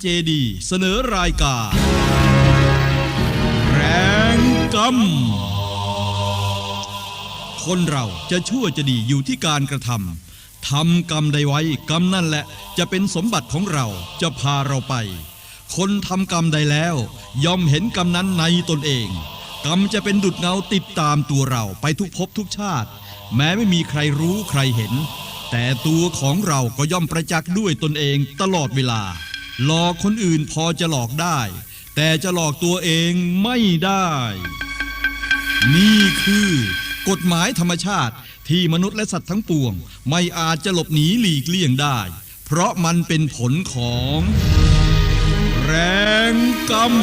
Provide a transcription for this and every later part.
เจดีเสนอรายการ แรงกรรม คนเราจะชั่วจะดีอยู่ที่การกระทำทำกรรมใดไว้กรรมนั่นแหละ จะเป็นสมบัติของเราจะพาเราไป คนทำกรรมใดแล้ว ย่อมเห็นกรรมนั้นในตนเอง กรรมจะเป็นดุดเงาติดตามตัวเราไปทุกภพทุกชาติ แม้ไม่มีใครรู้ใครเห็นแต่ตัวของเราก็ย่อมประจักษ์ด้วยตนเองตลอดเวลา หลอกคนอื่นพอจะหลอกได้ แต่จะหลอกตัวเองไม่ได้ นี่คือกฎหมายธรรมชาติที่มนุษย์และสัตว์ทั้งปวง ไม่อาจจะหลบหนีหลีกเลี่ยงได้ เพราะมันเป็นผลของ แรงกรรม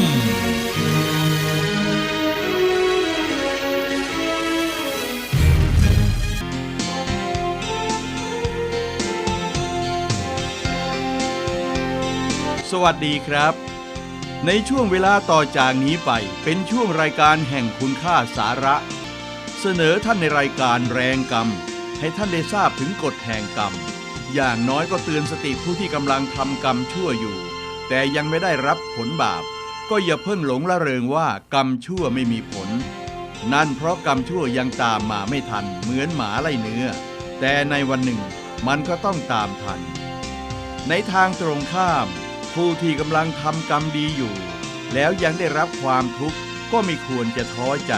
วัสดีครับ ในช่วงเวลาต่อจากนี้ไปเป็นช่วงรายการแห่งคุณค่าสาระ เสนอท่านในรายการแรงกรรม ให้ท่านได้ทราบถึงกฎแห่งกรรม อย่างน้อยก็เตือนสติผู้ที่กำลังทำกรรมชั่วอยู่ แต่ยังไม่ได้รับผลบาป ก็อย่าเพิ่งหลงละเริงว่ากรรมชั่วไม่มีผล นั่นเพราะกรรมชั่วยังตามมาไม่ทัน เหมือนหมาไล่เนื้อ แต่ในวันหนึ่งมันก็ต้องตามทัน ในทางตรงข้าม ผู้ที่กำลังทำกรรมดีอยู่ แล้วยังได้รับความทุกข์ก็ไม่ควรจะท้อใจ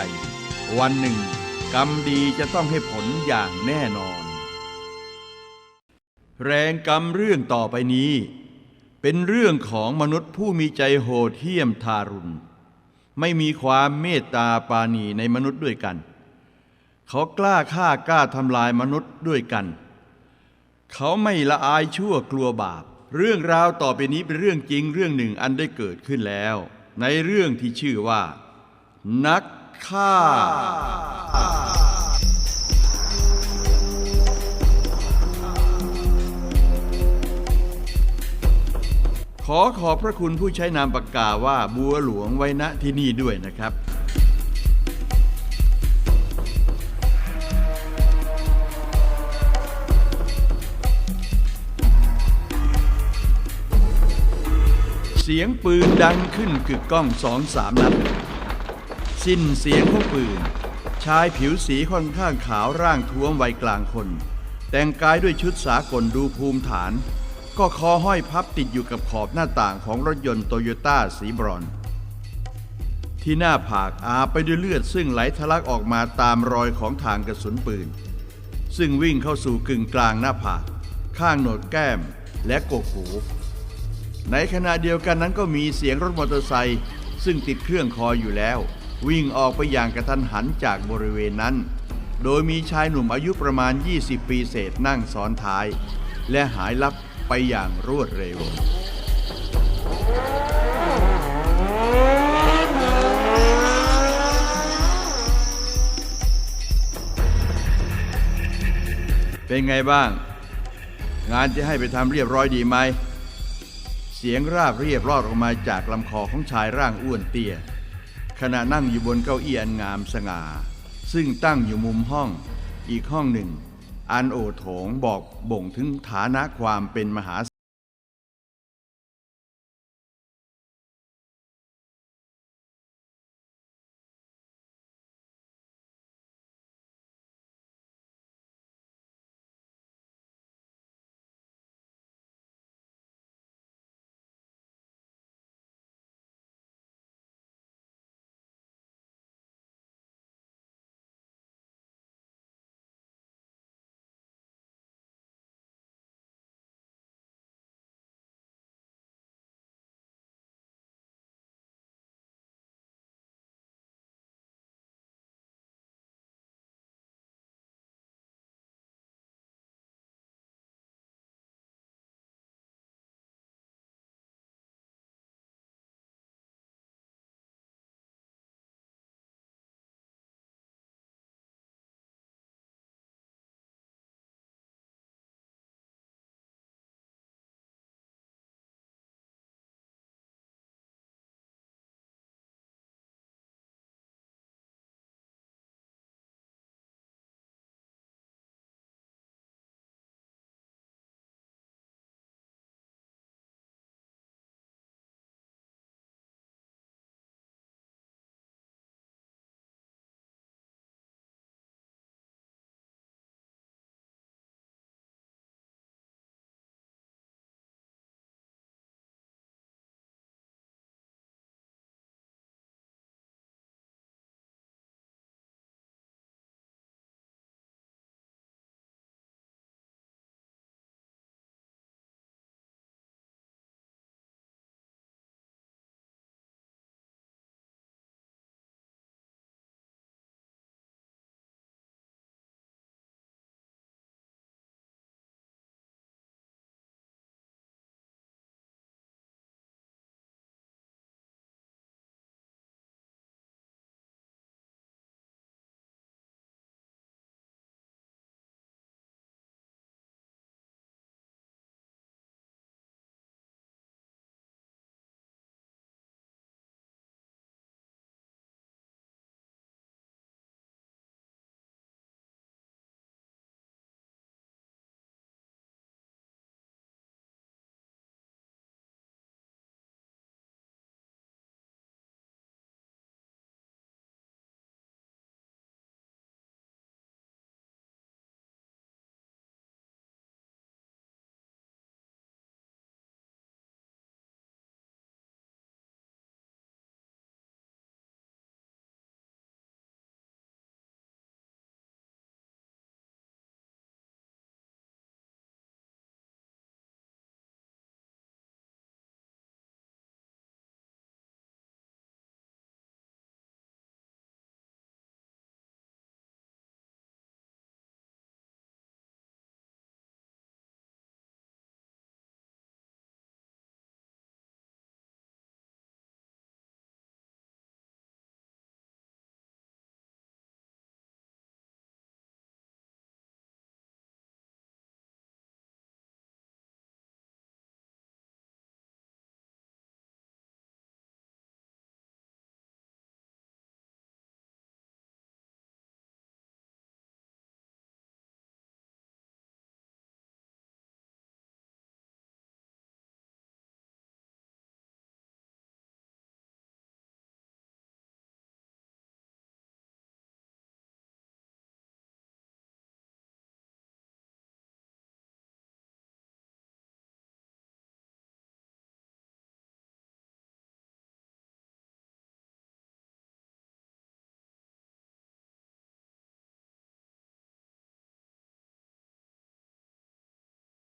วันหนึ่ง กรรมดีจะต้องให้ผลอย่างแน่นอน แรงกรรมเรื่องต่อไปนี้ เป็นเรื่องของมนุษย์ผู้มีใจโหดเหี้ยมทารุณ ไม่มีความเมตตาปาณีในมนุษย์ด้วยกัน เขากล้าฆ่ากล้าทำลายมนุษย์ด้วยกัน เขาไม่ละอายชั่วกลัวบาป เรื่องราวต่อไปนี้เป็นเรื่องจริงเรื่องหนึ่งอันได้เกิดขึ้นแล้ว ในเรื่องที่ชื่อว่า นักฆ่า ขอขอบพระคุณผู้ใช้นามปากกาว่าบัวหลวงไว้ณที่นี่ด้วยนะครับ เสียงปืนดังขึ้นกึกก้องสองสามนัด สิ้นเสียงของปืน ชายผิวสีค่อนข้างขาวร่างท้วมวัยกลางคน แต่งกายด้วยชุดสากลดูภูมิฐาน ก็คอห้อยพับติดอยู่กับขอบหน้าต่างของรถยนต์โตโยต้าสีบรอน ที่หน้าผากอาบไปด้วยเลือดซึ่งไหลทะลักออกมาตามรอยของทางกระสุนปืน ซึ่งวิ่งเข้าสู่กึ่งกลางหน้าผาก ข้างโหนดแก้มและกกหู ในขณะเดียวกันนั้นก็มีเสียงรถมอเตอร์ไซค์ซึ่งติดเครื่องคออยู่แล้ว วิ่งออกไปอย่างกระทันหันจากบริเวณนั้น โดยมีชายหนุ่มอายุประมาณ 20 ปีเศษนั่งซ้อนท้าย และหายลับไปอย่างรวดเร็วเป็นไงบ้าง งานที่ให้ไปทำเรียบร้อยดีไหม เสียงราบเรียบรอดออกมาจากลำคอของชายร่างอ้วนเตี้ย ขณะนั่งอยู่บนเก้าอี้อันงามสง่า ซึ่งตั้งอยู่มุมห้อง อีกห้องหนึ่ง อันโอโถงบอกบ่งถึงฐานะความเป็นมหา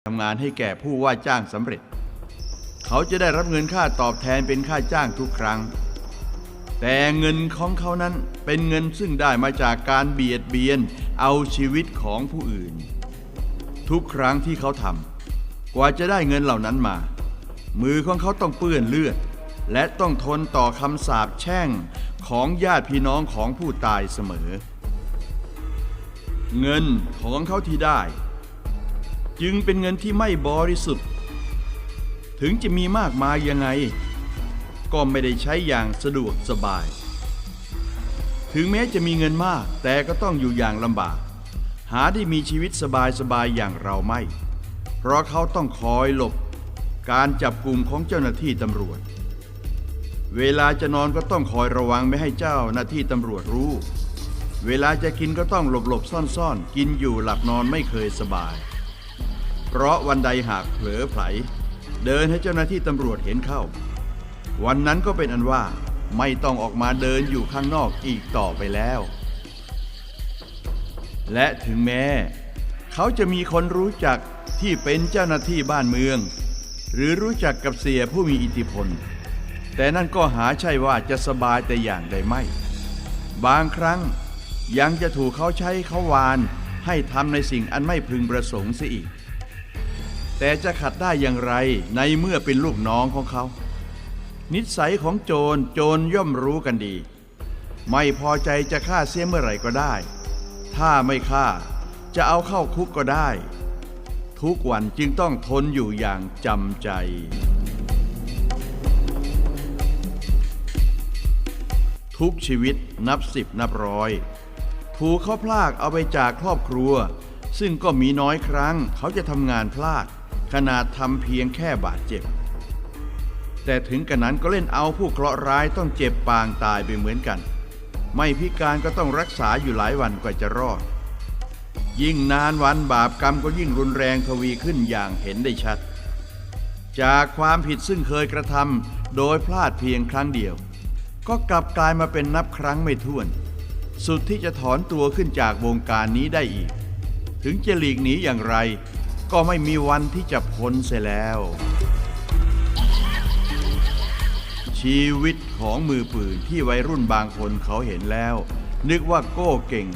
ทำงานให้แก่ผู้ว่าจ้างสำเร็จ เขาจะได้รับเงินค่าตอบแทนเป็นค่าจ้างทุกครั้ง แต่เงินของเขานั้นเป็นเงินซึ่งได้มาจากการเบียดเบียนเอาชีวิตของผู้อื่น ทุกครั้งที่เขาทำกว่าจะได้เงินเหล่านั้นมา มือของเขาต้องเปื้อนเลือด และต้องทนต่อคำสาปแช่งของญาติพี่น้องของผู้ตายเสมอ เงินของเขาที่ได้ จึงเป็นเงินที่ไม่บริสุทธิ์ ถึงจะมีมากมายยังไง ก็ไม่ได้ใช้อย่างสะดวกสบาย ถึงแม้จะมีเงินมาก แต่ก็ต้องอยู่อย่างลำบาก หาได้มีชีวิตสบายๆอย่างเราไม่ เพราะเขาต้องคอยหลบ การจับกลุ่มของเจ้าหน้าที่ตำรวจ เวลาจะนอนก็ต้องคอยระวังไม่ให้เจ้าหน้าที่ตำรวจรู้เวลาจะกินก็ต้องหลบๆซ่อนๆ กินอยู่หลับนอนไม่เคยสบาย เพราะวันใดหากเผลอไผล เดินให้เจ้าหน้าที่ตำรวจเห็นเข้า วันนั้นก็เป็นอันว่าไม่ต้องออกมาเดินอยู่ข้างนอกอีกต่อไปแล้ว และถึงแม้เขาจะมีคนรู้จักที่เป็นเจ้าหน้าที่บ้านเมือง หรือรู้จักกับเสียผู้มีอิทธิพล แต่นั่นก็หาใช่ว่าจะสบายแต่อย่างใดไม่ บางครั้งยังจะถูกเขาใช้เขาวานให้ทำในสิ่งอันไม่พึงประสงค์เสียอีก แต่จะขัดได้อย่างไรในเมื่อเป็นลูกน้องของเขา นิสัยของโจรโจรย่อมรู้กันดี ไม่พอใจจะฆ่าเสียเมื่อไหร่ก็ได้ ถ้าไม่ฆ่าจะเอาเข้าคุกก็ได้ ทุกวันจึงต้องทนอยู่อย่างจำใจทุกชีวิตนับสิบนับร้อย ถูกเขาพลากเอาไปจากครอบครัว ซึ่งก็มีน้อยครั้งเขาจะทำงานพลาด ขนาดทำเพียงแค่บาดเจ็บ แต่ถึงกระนั้นก็เล่นเอาผู้เคราะห์ร้ายต้องเจ็บปางตายไปเหมือนกัน ไม่พิการก็ต้องรักษาอยู่หลายวันกว่าจะรอด ยิ่งนานวันบาปกรรมก็ยิ่งรุนแรงทวีขึ้นอย่างเห็นได้ชัด จากความผิดซึ่งเคยกระทำโดยพลาดเพียงครั้งเดียว ก็กลับกลายมาเป็นนับครั้งไม่ถ้วน สุดที่จะถอนตัวขึ้นจากวงการนี้ได้อีก ถึงจะหลีกหนีอย่างไร ก็ไม่มีวันที่จะพ้นเสียแล้ว ชีวิตของมือปืนที่วัยรุ่นบางคนเขาเห็นแล้ว นึกว่าโก้เก่ง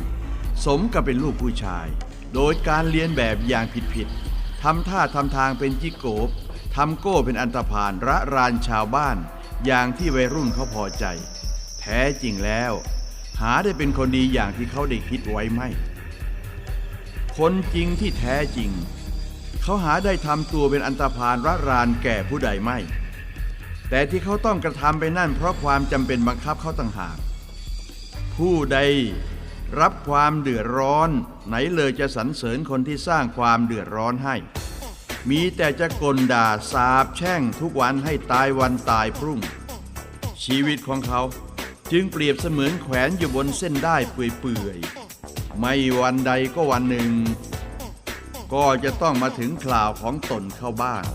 สมกับเป็นลูกผู้ชาย โดยการเรียนแบบอย่างผิดๆทำท่าทำทางเป็นจิโกบทำโก้เป็นอันตรพานระรานชาวบ้าน อย่างที่วัยรุ่นเขาพอใจ แท้จริงแล้ว หาได้เป็นคนดีอย่างที่เขาได้คิดไว้ไม่ คนจริงที่แท้จริง เขาหาได้ทำตัวเป็นอันตรพานระรานแก่ผู้ใดไม่ แต่ที่เขาต้องกระทำไปนั่นเพราะความจำเป็นบังคับเขาต่างหาก ผู้ใดรับความเดือดร้อน ไหนเลยจะสรรเสริญคนที่สร้างความเดือดร้อนให้ มีแต่จะกลด่าสาบแช่งทุกวันให้ตายวันตายพรุ่ง ชีวิตของเขาจึงเปรียบเสมือนแขวนอยู่บนเส้นได้เปื่อยๆ ไม่วันใดก็วันหนึ่ง ก็จะต้องมาถึงคราวของตนเข้าบ้าน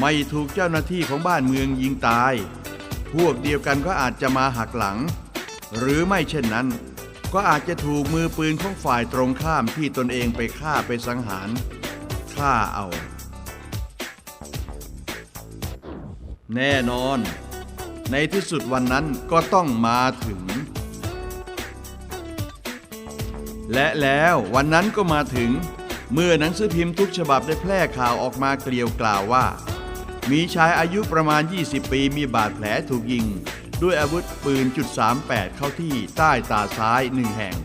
ไม่ถูกเจ้าหน้าที่ของบ้านเมืองยิงตาย พวกเดียวกันก็อาจจะมาหักหลัง หรือไม่เช่นนั้น ก็อาจจะถูกมือปืนของฝ่ายตรงข้ามที่ตนเองไปฆ่าไปสังหารฆ่าเอา แน่นอน ในที่สุดวันนั้นก็ต้องมาถึง และแล้ววันนั้นก็มาถึง เมื่อหนังสือพิมพ์ทุกฉบับได้แพร่ข่าวออกมาเกลียวกล่าวว่า มีชายอายุประมาณ 20 ปีมีบาดแผลถูกยิง ด้วยอาวุธปืนจุด38เข้าที่ใต้ตาซ้ายหนึ่งแห่ง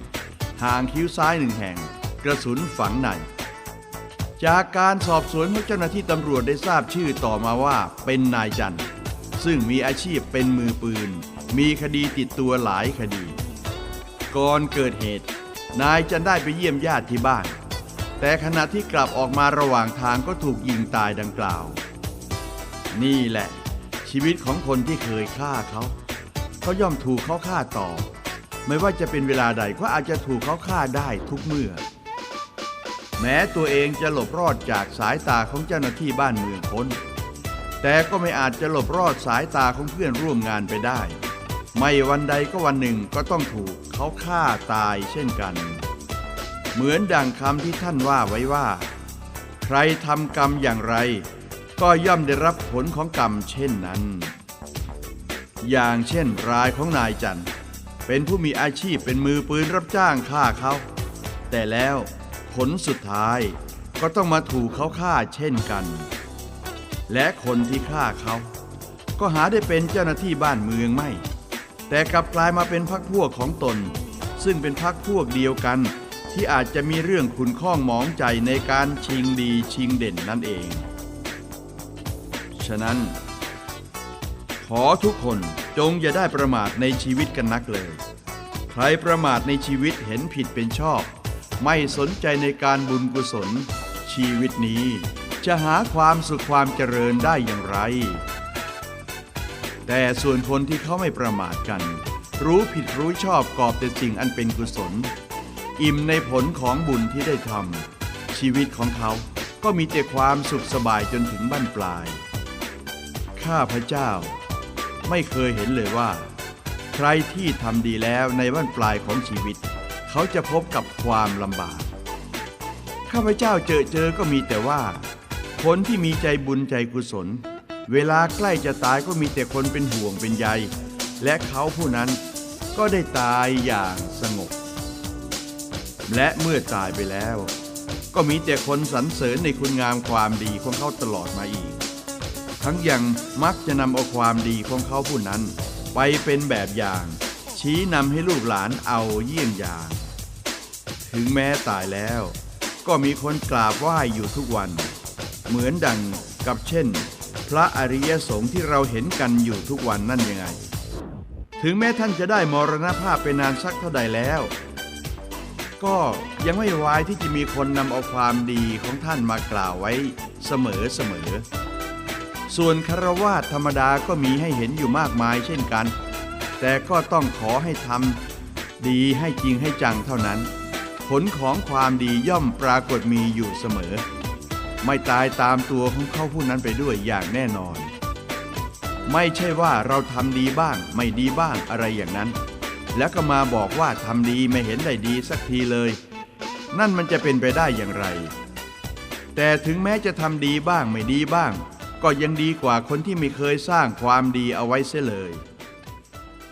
ห่างคิ้วซ้ายหนึ่งแห่ง กระสุนฝังในจากการสอบสวนของเจ้าหน้าที่ตำรวจได้ทราบชื่อต่อมาว่าเป็นนายจันทร์ซึ่งมีอาชีพเป็นมือปืน มีคดีติดตัวหลายคดี ก่อนเกิดเหตุ นายจันได้ไปเยี่ยมญาติที่บ้าน แต่ขณะที่กลับออกมาระหว่างทางก็ถูกยิงตายดังกล่าว นี่แหละ ชีวิตของคนที่เคยฆ่าเขาเขาย่อมถูกเขาฆ่าต่อ ไม่ว่าจะเป็นเวลาใดก็อาจจะถูกเขาฆ่าได้ทุกเมื่อ แม้ตัวเองจะหลบรอดจากสายตาของเจ้าหน้าที่บ้านเมืองพ้นแต่ก็ไม่อาจจะหลบรอดสายตาของเพื่อนร่วมงานไปได้ ไม่วันใดก็วันหนึ่งก็ต้องถูกเขาฆ่าตายเช่นกัน เหมือนดังคำที่ท่านว่าไว้ว่า ใครทำกรรมอย่างไร ก็ย่อมได้รับผลของกรรมเช่นนั้น อย่างเช่นรายของนายจันทร์เป็นผู้มีอาชีพเป็นมือปืนรับจ้างฆ่าเขา แต่แล้วผลสุดท้ายก็ต้องมาถูกเขาฆ่าเช่นกัน และคนที่ฆ่าเขา ก็หาได้เป็นเจ้าหน้าที่บ้านเมืองไม่ แต่กลับกลายมาเป็นพักพวกของตน ซึ่งเป็นพักพวกเดียวกัน ที่อาจจะมีเรื่องขุนข้องหมองใจในการชิงดีชิงเด่นนั่นเอง ฉะนั้น ขอทุกคนจงอย่าได้ประมาทในชีวิตกันนักเลย ใครประมาทในชีวิตเห็นผิดเป็นชอบ ไม่สนใจในการบุญกุศล ชีวิตนี้จะหาความสุขความเจริญได้อย่างไร แต่ส่วนคนที่เขาไม่ประมาทกัน รู้ผิดรู้ชอบกอบแต่สิ่งอันเป็นกุศล อิ่มในผลของบุญที่ได้ทำชีวิตของเขาก็มีแต่ความสุขสบายจนถึงบั้นปลาย ข้าพระเจ้า ไม่เคยเห็นเลยว่า ใครที่ทำดีแล้วในบั้นปลายของชีวิต เขาจะพบกับความลำบาก ข้าพเจ้าเจอเจอก็มีแต่ว่า คนที่มีใจบุญใจกุศล เวลาใกล้จะตายก็มีแต่คนเป็นห่วงเป็นใย และเขาผู้นั้นก็ได้ตายอย่างสงบ และเมื่อตายไปแล้ว ก็มีแต่คนสรรเสริญในคุณงามความดีของเขาตลอดมาอีก ทั้งยังมักจะนำเอาความดีของเขาผู้นั้น ไปเป็นแบบอย่าง ชี้นำให้ลูกหลานเอาเยี่ยงอย่าง ถึงแม้ตายแล้ว ก็มีคนกราบไหว้อยู่ทุกวัน เหมือนดังกับเช่น พระอริยสงฆ์ที่เราเห็นกันอยู่ทุกวันนั่นยังไง ถึงแม้ท่านจะได้มรณภาพไปนานสักเท่าใดแล้ว ก็ยังไม่วายที่จะมีคนนำเอาความดีของท่านมากล่าวไว้เสมอเสมอ ส่วนคารวาสธรรมดาก็มีให้เห็นอยู่มากมายเช่นกัน แต่ก็ต้องขอให้ทำดีให้จริงให้จังเท่านั้น ผลของความดีย่อมปรากฏมีอยู่เสมอ ไม่ตายตามตัวของเขาผู้นั้นไปด้วยอย่างแน่นอน ไม่ใช่ว่าเราทำดีบ้างไม่ดีบ้างอะไรอย่างนั้น แล้วก็มาบอกว่าทำดีไม่เห็นได้ดีสักทีเลย นั่นมันจะเป็นไปได้อย่างไร แต่ถึงแม้จะทำดีบ้างไม่ดีบ้าง ก็ยังดีกว่าคนที่ไม่เคยสร้างความดีเอาไว้เสียเลย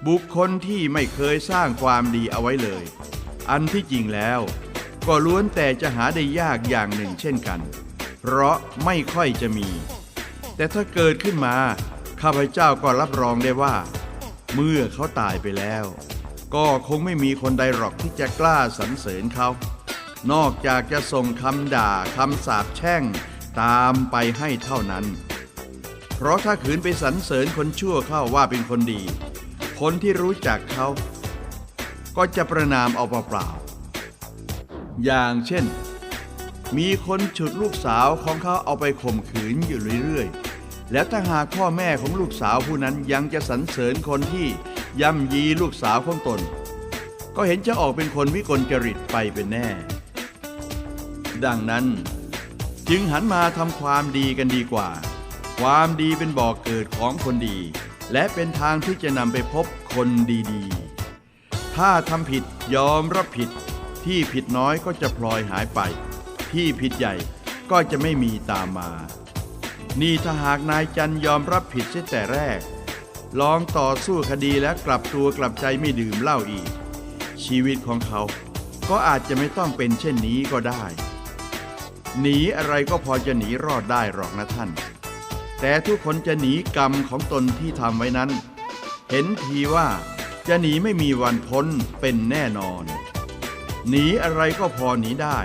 บุคคลที่ไม่เคยสร้างความดีเอาไว้เลย อันที่จริงแล้ว ก็ล้วนแต่จะหาได้ยากอย่างหนึ่งเช่นกัน เพราะไม่ค่อยจะมี แต่ถ้าเกิดขึ้นมาข้าพเจ้าก็รับรองได้ว่า เมื่อเขาตายไปแล้ว ก็คงไม่มีคนใดหรอกที่จะกล้าสรรเสริญเขา นอกจากจะส่งคำด่าคำสาปแช่งตามไปให้เท่านั้น เพราะถ้าขืนไปสรรเสริญคนชั่วเข้าว่าเป็นคนดี คนที่รู้จักเขา ก็จะประนามเอาเปล่าๆอย่างเช่น มีคนฉุดลูกสาวของเขาเอาไปข่มขืนอยู่เรื่อยๆ แล้วถ้าหากพ่อแม่ของลูกสาวผู้นั้นยังจะสรรเสริญคนที่ ย่ำยีลูกสาวของตน ก็เห็นจะออกเป็นคนวิกลจริตไปเป็นแน่ ดังนั้นจึงหันมาทำความดีกันดีกว่า ความดีเป็นบ่อกเกิดของคนดี และเป็นทางที่จะนำไปพบคนดีๆ ถ้าทำผิดยอมรับผิด ที่ผิดน้อยก็จะพลอยหายไป ที่ผิดใหญ่ก็จะไม่มีตามมา นี่ถ้าหากนายจันยอมรับผิดเสียแต่แรก ลองต่อสู้คดีและกลับตัวกลับใจไม่ดื่มเหล้าอีก ชีวิตของเขา ก็อาจจะไม่ต้องเป็นเช่นนี้ก็ได้ หนีอะไรก็พอจะหนีรอดได้หรอกนะท่าน แต่ทุกคนจะหนีกรรมของตนที่ทำไว้นั้น เห็นทีว่าจะหนีไม่มีวันพ้นเป็นแน่นอน หนีอะไรก็พอหนีได้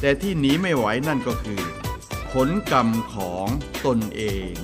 แต่ที่หนีไม่ไหวนั่นก็คือ ผลกรรมของตนเอง